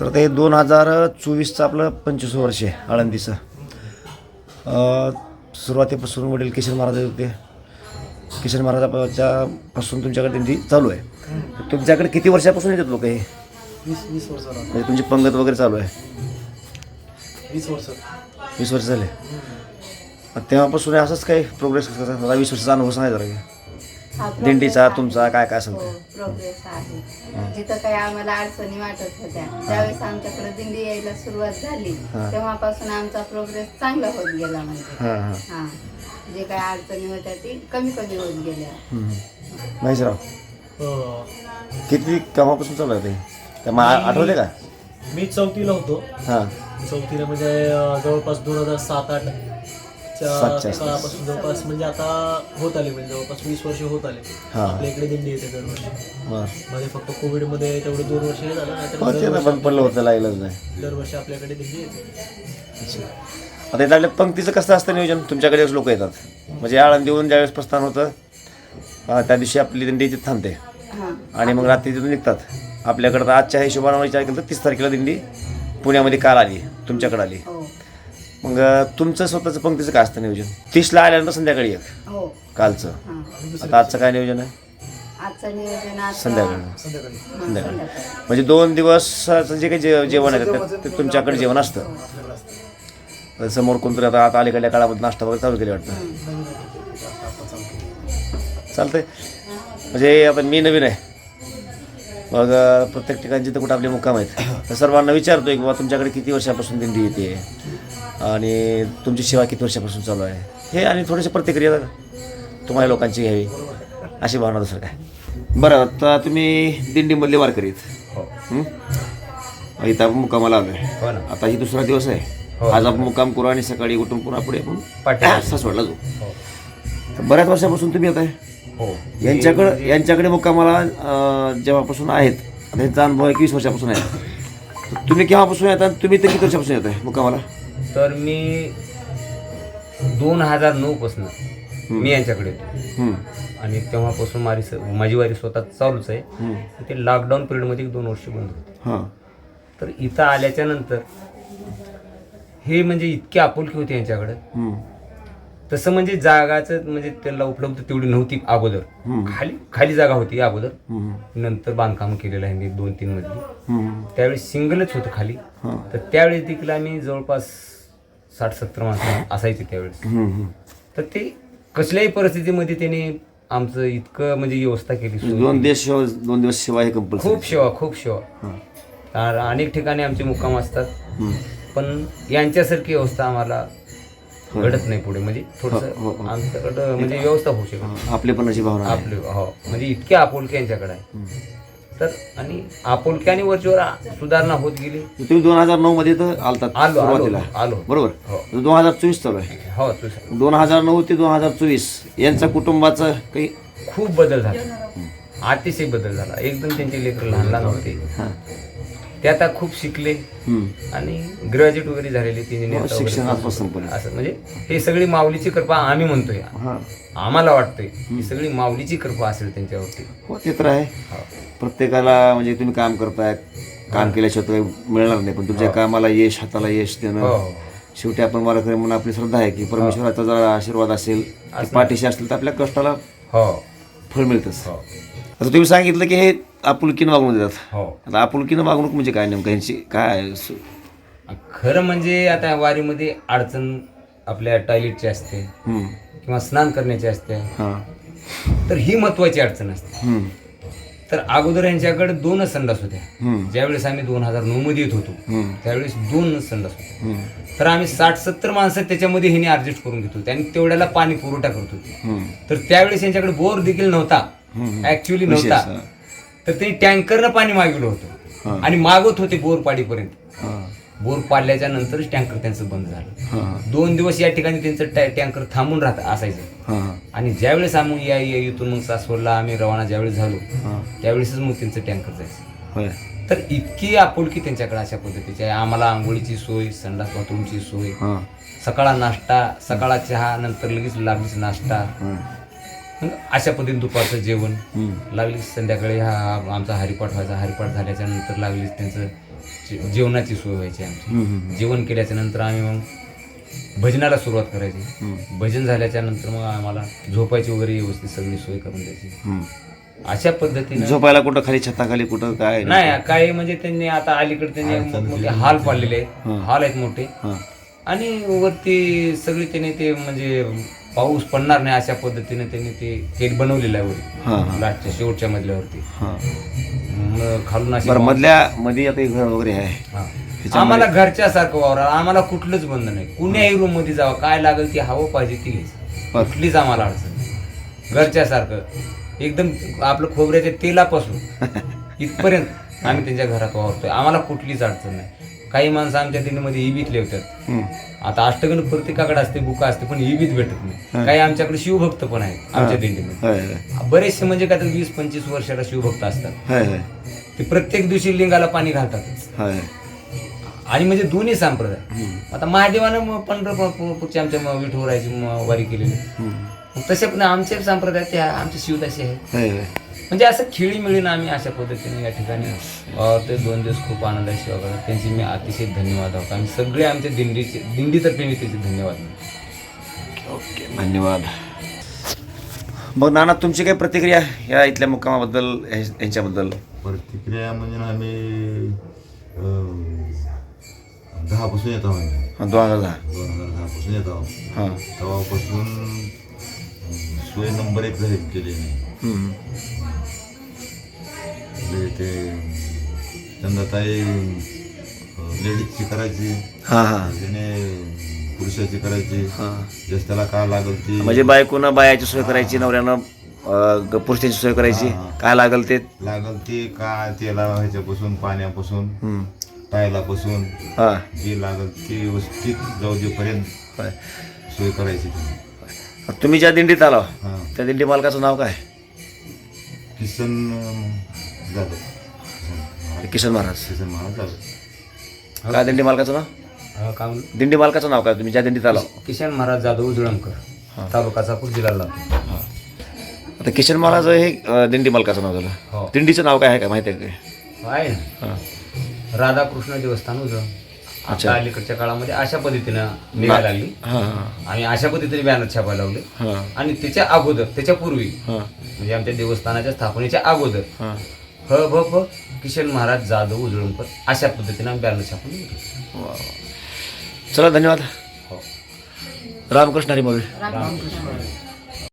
तर ते दोन हजार चोवीसचं आपलं पंचवीस वर्ष आहे आळंदीचं. सुरुवातीपासून वडील किशन महाराज होते. किशन महाराजाच्या पासून तुमच्याकडे त्यांची चालू आहे. तुमच्याकडे किती वर्षापासून येतात लोक हे? वीस वीस वर्ष झाला. म्हणजे तुमची पंगत वगैरे चालू आहे? वीस वर्ष. वीस वर्ष झाले. तेव्हापासून असंच काही प्रोग्रेस कसा वीस वर्षाचा अनुभव सांगायचा दिंडीचा. तुमचा काय काय असेल? हो ते प्रोग्रेस आहे जिथं काही आम्हाला अडचणी वाटत होत्या त्यावेळेस आमच्याकडे दिंडी यायला सुरुवात झाली. हा. तेव्हापासून आमचा प्रोग्रेस चांगला होत गेला म्हणजे. हां हां. हा. जे काही अडचणी होत्या ती कमी कमी होत गेल्या. महेशराव अं, किती केव्हापासून चालू आहे ते? त्या मा आठवते का? मी चौथीला होतो. हां. चौथीला म्हणजे जवळपास दोन हजार सात आठ. सातच्या आसपास. काळापासून जवळपास म्हणजे आता होत आले म्हणजे जवळपास वीस वर्ष होत आले. हा. आपल्या इकडे दिंडी येते दरवर्षी. बरं मध्ये फक्त कोविडमध्ये तेवढं दोन वर्ष हे झालं नाहीतर ते ना दरवर्षी बंद पडलं होतं लागलंच नाही. दरवर्षी आपल्याकडे दिंडी येते. आता इथं आपल्या पंक्तीचं कसं असतं नियोजन? तुमच्याकडे लोक येतात. म्हणजे आळंदीहून ज्यावेळेस प्रस्थान होतं अं, त्या दिवशी आपली दिंडी तिथे थांबते. हा. आणि मग रात्री तिथून निघतात. आपल्याकडं तर आजच्या हिशोबानं विचार केला तर तीस तारखेला दिंडी पुण्यामध्ये काल आली तुमच्याकडे आली. हो. मग तुमचं स्वतःचं पंक्तीचं काय असतं नियोजन? तीसला आल्यानंतर संध्याकाळी एक. हो. कालचं. हा. आता आजचं काय नियोजन आहे? आजचं नियोजन आता संध्याकाळी. संध्याकाळी. हा, म्हणजे दोन दिवसाचं जे काही जे जेवण आहे ते- ते तुमच्याकडे जेवण असतं. आपल्याकडे असतं. तर समोर कोणतरी आता आता अलीकडल्या काळामध्ये नाश्ता वगैरे चालू केले वाटतं. नवीन आहे चालू केलं. चालतंय. म्हणजे आता मी नवीन आहे. मग अं, प्रत्येक ठिकाणी जिथं कुठं आपले मुक्काम आहेत तर सर्वांना विचारतोय की बाबा तुमच्याकडे किती वर्षापासून दिंडी येते? आणि तुमची सेवा किती वर्षापासून चालू आहे? हे आणि थोडीशी प्रतिक्रिया तुम्हाला लोकांची घ्यावी. अशी भावना दुसरं काय? बरं आता तुम्ही दिंडीमधले वारकरीत हं? इथं आपण मुक्कामाला आलोय. हो ना. आता ही दुसरा दिवस आहे. हो. आज आपण मुक्काम करू आणि सकाळी उठून पुन्हा पुढे. आपण सासवडला जाऊ. हो. तर बऱ्याच वर्षापासून तुम्ही येत आहे. हो. यांच्याकडं यांच्याकडे मुक्कामाला जेव्हापासून आहेत आता यांचा अनुभव एकवीस वर्षापासून आहे. तुम्ही केव्हापासून येतात तुम्ही तर किती वर्षापासून येत आहे मुक्कामाला? तर मी दोन हजार नऊ पासून मी यांच्याकडे होतो आणि तेव्हापासून माझी स- माझी वारी स्वतः चालूच आहे. ते लॉकडाऊन पिरियडमध्ये दोन वर्ष बंद होते. हां. तर इथं आल्याच्यानंतर हे म्हणजे इतकी आपुलकी होती यांच्याकडे. तसं म्हणजे जागाचं म्हणजे त्याला उपलब्ध तेवढी नव्हती अगोदर. खाली खाली जागा होती अगोदर. नंतर बांधकाम केलेलं आहे मी दोन तीन मधली त्यावेळेस सिंगलच होतं खाली. हां, तर त्यावेळेस देखील आम्ही जवळपास साठ सत्तर माणसं असायचे त्यावेळेस. हं, हं. तर ते कसल्याही परिस्थितीमध्ये त्याने आमचं इतकं म्हणजे व्यवस्था केली. दोन दिवस सेवा दोन दिवस सेवा हे कंपल्सरी खूप सेवा खूप सेवा. अनेक ठिकाणी आमचे मुक्काम असतात. पण यांच्यासारखी व्यवस्था आम्हाला घडत नाही पुढे. म्हणजे हो, हो, थोडस हो. आमच्याकडं म्हणजे व्यवस्था होऊ शकत आपलेपणाची भावना. आपले हो. म्हणजे इतकी आपुलकी यांच्याकडे आहे. तर आणि आपुलकी आणि वरचीवर सुधारणा होत गेली. तुम्ही दोन हजार नऊ मध्ये तर आलतात आलो आलो सुरुवातीला. आलो. बरोबर? हो. दोन हजार चोवीस चालू आहे. हो तुझं दोन हजार नऊ ते दोन हजार चोवीस यांचा कुटुंबाचं काही खूप बदल झाला. अतिशय बदल झाला. एकदम त्यांचे लेकर लहान लहान होते. हां. ते आता खूप शिकले. हं. आणि ग्रॅज्युएट वगैरे झालेले हो, असं म्हणजे हे सगळी माऊलीची कृपा आम्ही म्हणतोय. हां. आम्हाला वाटतंय ही सगळी माऊलीची कृपा असेल त्यांच्यावरती. हो ते तर आहे. हो. प्रत्येकाला म्हणजे तुम्ही काम करताय काम केल्याशिवाय काही मिळणार नाही पण तुमच्या कामाला यश हाताला यश हो देणं. हो. शेवटी आपण वारकरी म्हणून आपली श्रद्धा आहे की परमेश्वराचा जर आशीर्वाद असेल पाठीशी असेल तर आपल्या कष्टाला हो. फळ मिळतंच. हो. आता तुम्ही सांगितलं की हे आपुलकीनं वागणूक देतात. हो. आता आपुलकीनं वागणूक म्हणजे काय नेमकं? यांची काय? सु- खरं म्हणजे आता वारीमध्ये अडचण आपल्या टॉयलेटची असते हं, किंवा स्नान करण्याची असते. हां. तर ही महत्वाची अडचण असते. हं, तर अगोदर यांच्याकडे दोनच संडास होत्या हं, ज्यावेळेस आम्ही दोन हजार नऊ मध्ये येत होतो हं, त्यावेळेस दोनच संडास होते तर आम्ही साठ सत्तर माणसं त्याच्यामध्ये ह्याने ऍडजस्ट करून घेत होते आणि तेवढ्याला पाणी पुरवठा करत होते. हं, तर त्यावेळेस यांच्याकडे बोर देखील नव्हता. ऍक्च्युली विशेष, नव्हता. हा. तर त्यांनी टँकरनं पाणी मागवलं होतं. आणि मागवत होते बोर पाडीपर्यंत हां, बोर पाडल्याच्या नंतरच टँकर त्यांचं बंद झालं. दोन दिवस या ठिकाणी त्यांचं टँकर थांबून राहत असायचं. आणि ज्यावेळेस आम्ही या या- इथून मग सासवडला आम्ही रवाना ज्यावेळेस झालो. त्यावेळेसच मग त्यांचं टँकर जायचं. तर इतकी आपुलकी त्यांच्याकडे अशा पद्धतीची आहे. आम्हाला आंघोळीची सोय संडास बाथरूमची सोय सकाळा नाश्ता सकाळा चहा नंतर लगेच लागलीच नाश्ता. मग अशा पद्धतीने दुपारचं जेवण. लागलीच संध्याकाळी हा आमचा हरिपाठ व्हायचा हरिपाठ झाल्याच्यानंतर लागलीच त्यांचं जे- जेवणाची सोय व्हायची आमची. जेवण केल्याच्यानंतर आम्ही मग भजनाला सुरुवात करायची. भजन झाल्याच्यानंतर मग आम्हाला झोपायची वगैरे व्यवस्थित सगळी सोय करून द्यायची. अशा पद्धतीने झोपायला कुठं खाली छताखाली कुठं काय नाही? काही म्हणजे त्यांनी आता अलीकडे त्यांनी मोठे हॉल पाडलेले आहेत. हॉल आहेत मोठे. आणि वरती सगळी त्यांनी ते म्हणजे पाऊस पडणार नाही अशा पद्धतीने त्यांनी ते केक बनवलेलं आहे हां लास्टच्या शेवटच्या मधल्यावरती हां. मग खालून अशी बरं मधल्या मध्ये आता घर वगैरे आहे. हा. आम्हाला घरच्या सारखं वावरा आम्हाला कुठलंच बंद नाही. कुण्याही रूममध्ये जावं काय लागेल ती हवं पाहिजे ती घ्यायची. बरं. कुठलीच आम्हाला अडचण नाही. घरच्या सारखं एकदम आपलं खोबऱ्याच्या तेलापासून इथपर्यंत आम्ही त्यांच्या घरात वावरतोय. आम्हाला कुठलीच अडचण नाही. काही माणसं आमच्या दिंडीमध्ये इबीतले होतात हम्म. आता अष्टगण प्रत्येकाकडे असते बुका असते पण इबीत भेटत नाही. काही आमच्याकडे शिवभक्त पण आहेत आमच्या दिंडीमध्ये. बरेचसे म्हणजे काय तर वीस पंचवीस वर्षाला शिवभक्त असतात. ते प्रत्येक दिवशी लिंगाला पाणी घालतातच होय. आणि म्हणजे दोन्ही संप्रदाय. आता महादेवानं पंढरपूरची आमच्या विठुरायाची वारी केलेली. तसे पण आमचे संप्रदाय ते आमचे शिवदासी होय. म्हणजे असं खेळी मिळून आम्ही अशा पद्धतीने या ठिकाणी ते दोन दिवस खूप आनंदाची सेवा करतात त्यांची मी अतिशय धन्यवाद आहोत. आणि सगळे आमच्या दिंडीचे दिंडीतर्फे मी त्याचे धन्यवाद. ओके धन्यवाद. मग नाना तुमची काय प्रतिक्रिया या इथल्या मुक्कामाबद्दल यांच्याबद्दल? प्रतिक्रिया म्हणजे ना आम्ही दहापासून येतो आम्ही. हां दोन हजार दहा. दोन हजार दहापासून येतो हां. तेव्हापासून सोय नंबर एक झाली केली नाही हम्म. म्हणजे ते चंदाताई लेडीजची करायची हां हां. त्याने पुरुषाची करायची जस त्याला काय लागल ती. म्हणजे बायकोनं बायाची सोय करायची नवऱ्यानं पुरुषाची सोय करायची. काय लागल ते? लागल ती काय त्याला ह्याच्यापासून पाण्यापासून. टायलापासून हां. जी लागल ती व्यवस्थित जाऊ देपर्यंत. सोय करायची. तुम्ही ज्या दिंडीत आला हां. त्या दिंडी मालकाचं नाव काय? किसन अं, जाधव. किसन किशन महाराज. किसन महाराज जाधव. काय दिंडी मालकाचं नाव? अ, काय म्हणलं? दिंडी मालकाचं नाव काय? तुम्ही ज्या दिंडीत आला. किशन महाराज जाधव उजळणकर तालुका चाकूर जिल्हा लातूर. आता किशन महाराज हे अं, दिंडी मालकाचं नाव हो. झालं दिंडीचं नाव काय आहे का? माहिती आहे का आहे ना. हां. राधाकृष्ण देवस्थान उजळ. अच्छा. आता अलीकडच्या काळामध्ये अशा पद्धतीनं निघायला लागली. हां हां. आणि अशा पद्धतीने बॅनर छापायला लावले. हां. आणि त्याच्या अगोदर त्याच्या पूर्वी हां. म्हणजे आमच्या देवस्थानाच्या स्थापनेच्या अगोदर हां. ह भ प किशन महाराज जाधव उजळूनकर अशा पद्धतीने आम्ही बॅनर छापून. चला धन्यवाद. हो. रामकृष्ण हरी रामकृष्ण.